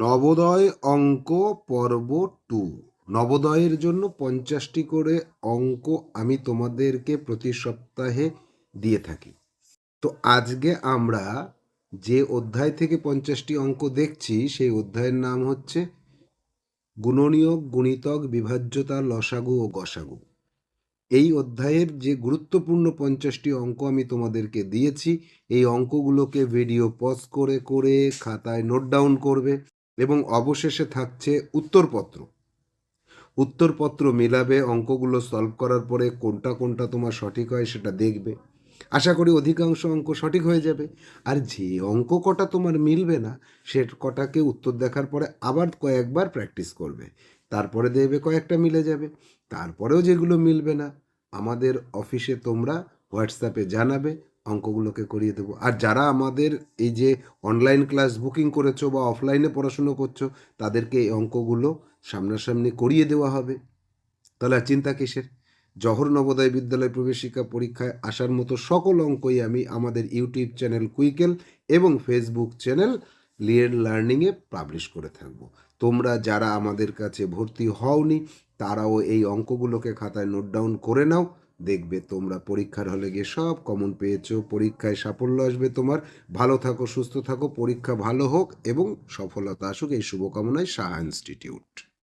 নবোদয় অঙ্ক পর্ব টু। নবোদয়ের জন্য পঞ্চাশটি করে অঙ্ক আমি তোমাদেরকে প্রতি সপ্তাহে দিয়ে থাকি। তো আজকে আমরা যে অধ্যায় থেকে পঞ্চাশটি অঙ্ক দেখছি, সেই অধ্যায়ের নাম হচ্ছে গুণনীয়ক, গুণিতক, বিভাজ্যতা, লসাগু ও গসাগু। এই অধ্যায়ের যে গুরুত্বপূর্ণ পঞ্চাশটি অঙ্ক আমি তোমাদেরকে দিয়েছি, এই অঙ্কগুলোকে ভিডিও পজ করে করে খাতায় নোট ডাউন করবে। এবং অবশেষে থাকছে উত্তরপত্র। উত্তরপত্র মেলাবে, অঙ্কগুলো সলভ করার পরে কোনটা কোনটা তোমার সঠিক হয় সেটা দেখবে। আশা করি অধিকাংশ অঙ্ক সঠিক হয়ে যাবে। আর যে অঙ্ক কটা তোমার মিলবে না, সে কটাকে উত্তর দেখার পরে আবার কয়েকবার প্র্যাকটিস করবে। তারপরে দেখবে কয়েকটা মিলে যাবে। তারপরেও যেগুলো মিলবে না, আমাদের অফিসে তোমরা হোয়াটসঅ্যাপে জানাবে। অঙ্কগুলোকে করিয়ে দেবো। আর যারা আমাদের এই যে অনলাইন ক্লাস বুকিং করেছ বা অফলাইনে পড়াশুনো করছ, তাদেরকে এই অঙ্কগুলো সামনাসামনি করিয়ে দেওয়া হবে। তাহলে আর চিন্তা কিসের? জহর নবোদয় বিদ্যালয় প্রবেশিকা পরীক্ষায় আসার মতো সকল অঙ্কই আমি আমাদের ইউটিউব চ্যানেল কুইকেল এবং ফেসবুক চ্যানেল লিয়ের লার্নিংয়ে পাবলিশ করে থাকব। তোমরা যারা আমাদের কাছে ভর্তি হওনি, তারাও এই অঙ্কগুলোকে খাতায় নোট ডাউন করে নাও। দেখবে তোমরা পরীক্ষার হলে গিয়ে সব কমন পেয়েছ। পরীক্ষায় সাফল্য আসবে তোমার। ভালো থাকো, সুস্থ থাকো, পরীক্ষা ভালো হোক এবং সফলতা আসুক। এই শুভকামনায় শাহ ইনস্টিটিউট